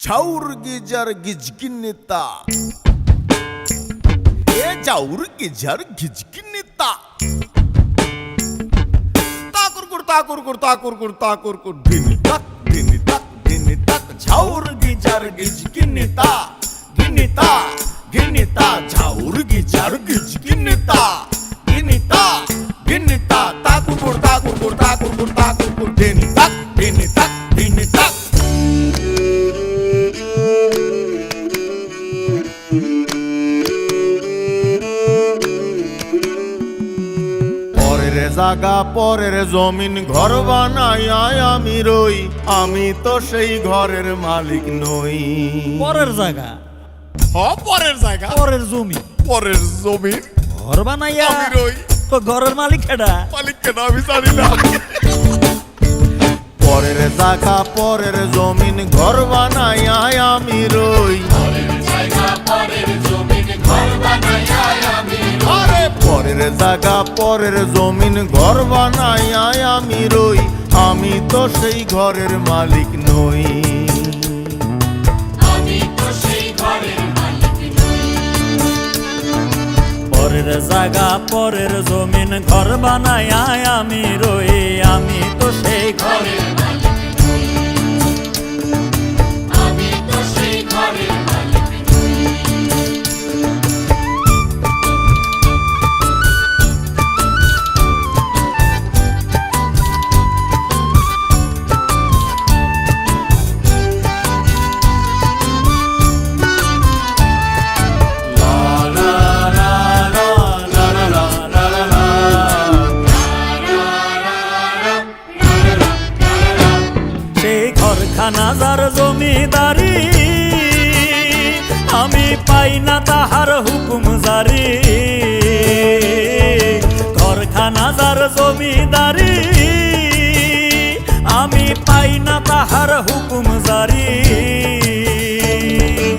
ঝাউর geyser গিজগিন্নিতা এ ঝাউর geyser গিজগিন্নিতা তাকুর কুর তাকুর কুর তাকুর কুর তাকুর কুর ধিনি তাক ধিনি তাক ধিনি তাক ঝাউর গিজার গিজগিন্নিতা গিন্নিতা গিন্নিতা ঝাউর গিজার গিজগিন্নিতা গিন্নিতা গিন্নিতা তাকুর কুর তাকুর কুর তাকুর কুর তাকুর জাগা পরের জমিন ঘর বানাই আমি রই। আমি তো সেই ঘরের মালিক নই। পরের জায়গা। হ পরের জায়গা। পরের জমি। পরের জমিন ঘর বানাইয়া আমি রই। তো ঘরের মালিক কেডা? মালিক কেন আমি জানি না। পরের জায়গা পরের জমিন ঘর বানাই আমি রই। আরে জায়গা পরের জমিন ঘর বানাই আমি রই আমি তো সেই ঘরের মালিক নই। পরের জায়গা পরের জমিন ঘর বানাইয়া আমি রই আমি তো সেই ঘরে যার জমিদারি। আমি পাই না তাহার হুকুম জারি। যার জমিদারি। আমি পাই না তাহার হুকুম জারি।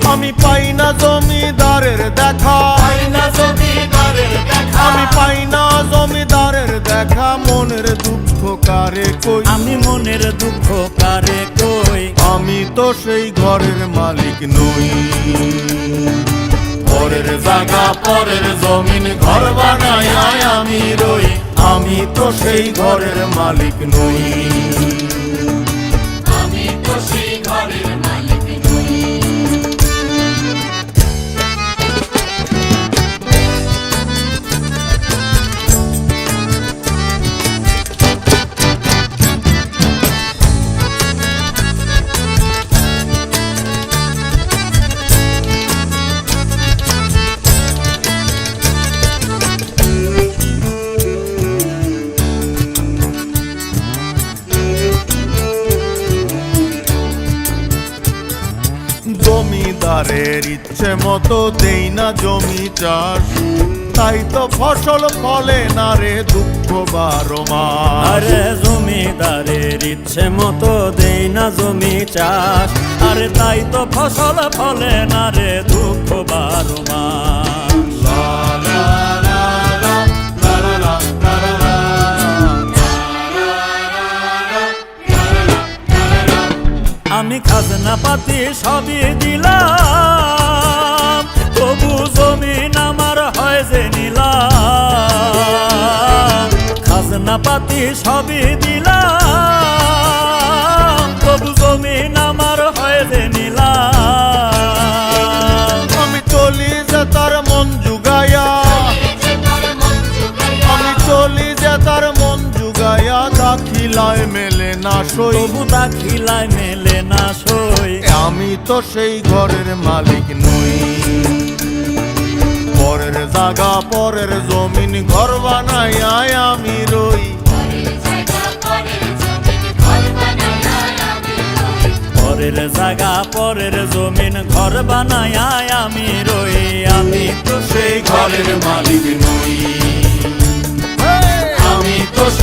আমি পাই না জমিদারের দেখা। জমিদারের আমি পাই না জমিদারের দেখা। মনের দুঃখ কারে কই? আমি মনের দুঃখ কারে কই? তো সেই ঘরের মালিক নই। পরের জায়গা, পরের জমিন, ঘর বানাই আমি রই। আমি তো সেই ঘরের মালিক নই। জমিদারের ইচ্ছে মতো দেই না জমি চাষ। তাই তো ফসল ফলে না রে দুঃখ বারো আরে জমিদারের ইচ্ছে মতো দেই না জমি চাষ। আরে তাই তো ফসল ফলে না রে দুঃখ বারো মাস। খাজনা পাতি সবই দিলাম। তবু জমিন আমার হয় যে নিলাম। খাজনা পাতি সবই দাখিলায় মেলে না সই। তবু তা খিলায় মেলে না সই। আমি তো সেই ঘরের মালিক নই। পরের জায়গা পরের জমিন ঘর বানাই আমি রই। পরের জায়গা পরের জমিন ঘর বানায় আমি রই। আমি তো সেই ঘরের মালিক নই।